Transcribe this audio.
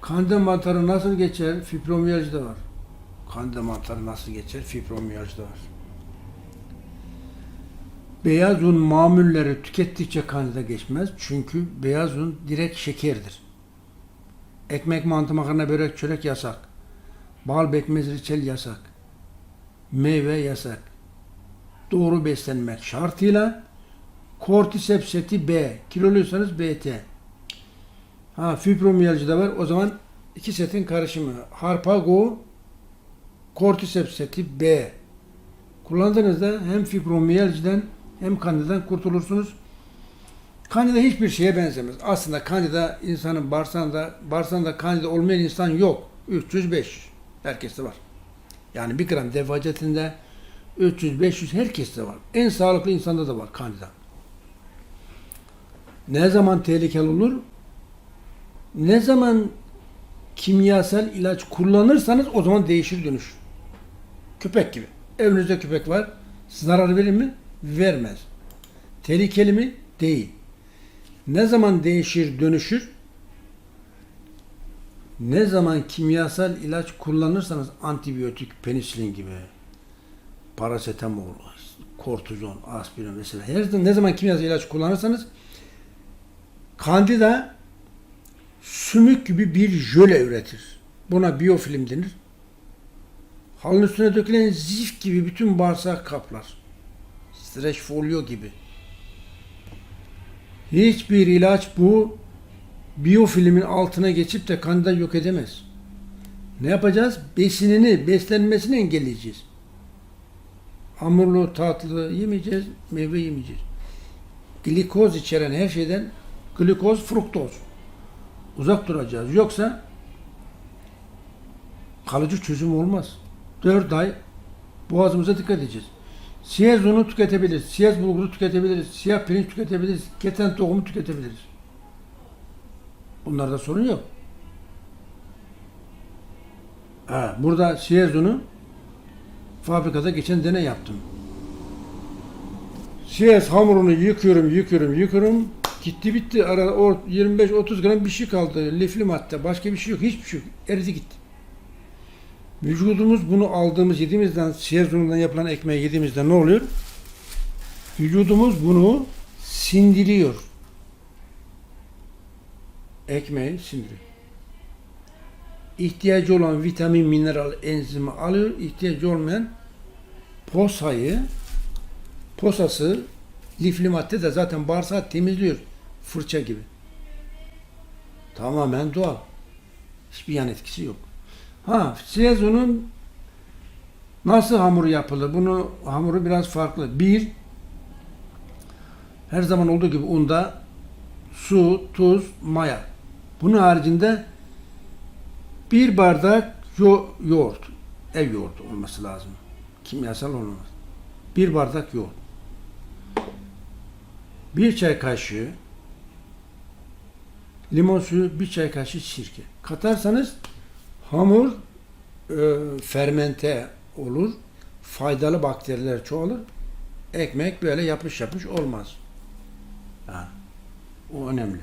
Kandida mantarı nasıl geçer? Fibromiyalji var. Kandida mantarı nasıl geçer? Fibromiyalji var. Beyaz un mamulleri tükettikçe kandida geçmez. Çünkü beyaz un direkt şekerdir. Ekmek, mantı, makarna, börek, çörek yasak. Bal, bekmez, reçel yasak. Meyve yasak. Doğru beslenmek şartıyla kortisep seti B. Kiloluysanız BT. Ha fibromiyalji de var. O zaman iki setin karışımı. Harpago kortisep seti B. Kullandığınızda hem fibromiyalciden hem kandidadan kurtulursunuz. Kandida hiçbir şeye benzemez. Aslında kandida insanın bağırsağında, bağırsağında kandida olmayan insan yok. 305. Herkeste var. Yani bir gram defacetinde 300-500 herkeste var. En sağlıklı insanda da var kandida. Ne zaman tehlikeli olur? Ne zaman kimyasal ilaç kullanırsanız o zaman değişir dönüşür. Köpek gibi. Evinizde köpek var. Zarar verir mi? Vermez. Tehlikeli mi? Değil. Ne zaman değişir, dönüşür? Ne zaman kimyasal ilaç kullanırsanız antibiyotik, penisilin gibi, parasetamol, kortizon, aspirin vesaire. Her zaman ne zaman kimyasal ilaç kullanırsanız kandida sümük gibi bir jöle üretir. Buna biyofilm denir. Halın üstüne dökülen zif gibi bütün bağırsak kaplar. Streç folyo gibi. Hiçbir ilaç bu biyofilmin altına geçip de kandida yok edemez. Ne yapacağız? Besinini, beslenmesini engelleyeceğiz. Hamurlu, tatlı yemeyeceğiz, meyve yemeyeceğiz. Glikoz içeren her şeyden glikoz, fruktoz. Uzak duracağız. Yoksa kalıcı çözüm olmaz. 4 ay boğazımıza dikkat edeceğiz. Siyaz unu tüketebiliriz. Siyaz bulguru tüketebiliriz. Siyah pirinç tüketebiliriz. Keten tohumu tüketebiliriz. Bunlarda sorun yok. Ha, burada siyaz unu fabrikada geçen deney yaptım. Siyaz hamurunu yıkıyorum, yıkıyorum, yıkıyorum. Gitti bitti. Ara 25-30 gram bir şey kaldı. Lifli madde. Başka bir şey yok. Hiçbir şey yok. Eridi gitti. Vücudumuz bunu aldığımız yediğimizden, siyaz unundan yapılan ekmeği yediğimizde ne oluyor? Vücudumuz bunu sindiriyor. Ekmeği sindiriyor. İhtiyacı olan vitamin, mineral, enzimi alıyor. İhtiyacı olmayan posayı, posası, lifli madde de zaten bağırsağı temizliyor. Fırça gibi. Tamamen doğal. Hiçbir yan etkisi yok. Ha, siyazunun nasıl hamuru yapılır? Bunu hamuru biraz farklı. Bir, her zaman olduğu gibi unda su, tuz, maya. Bunun haricinde bir bardak yo yoğurt, ev yoğurdu olması lazım. Kimyasal olmaz. Bir bardak yoğurt. Bir çay kaşığı limon suyu, bir çay kaşığı sirke. Katarsanız hamur e, fermente olur. Faydalı bakteriler çoğalır. Ekmek böyle yapış yapış olmaz. Ha, o önemli.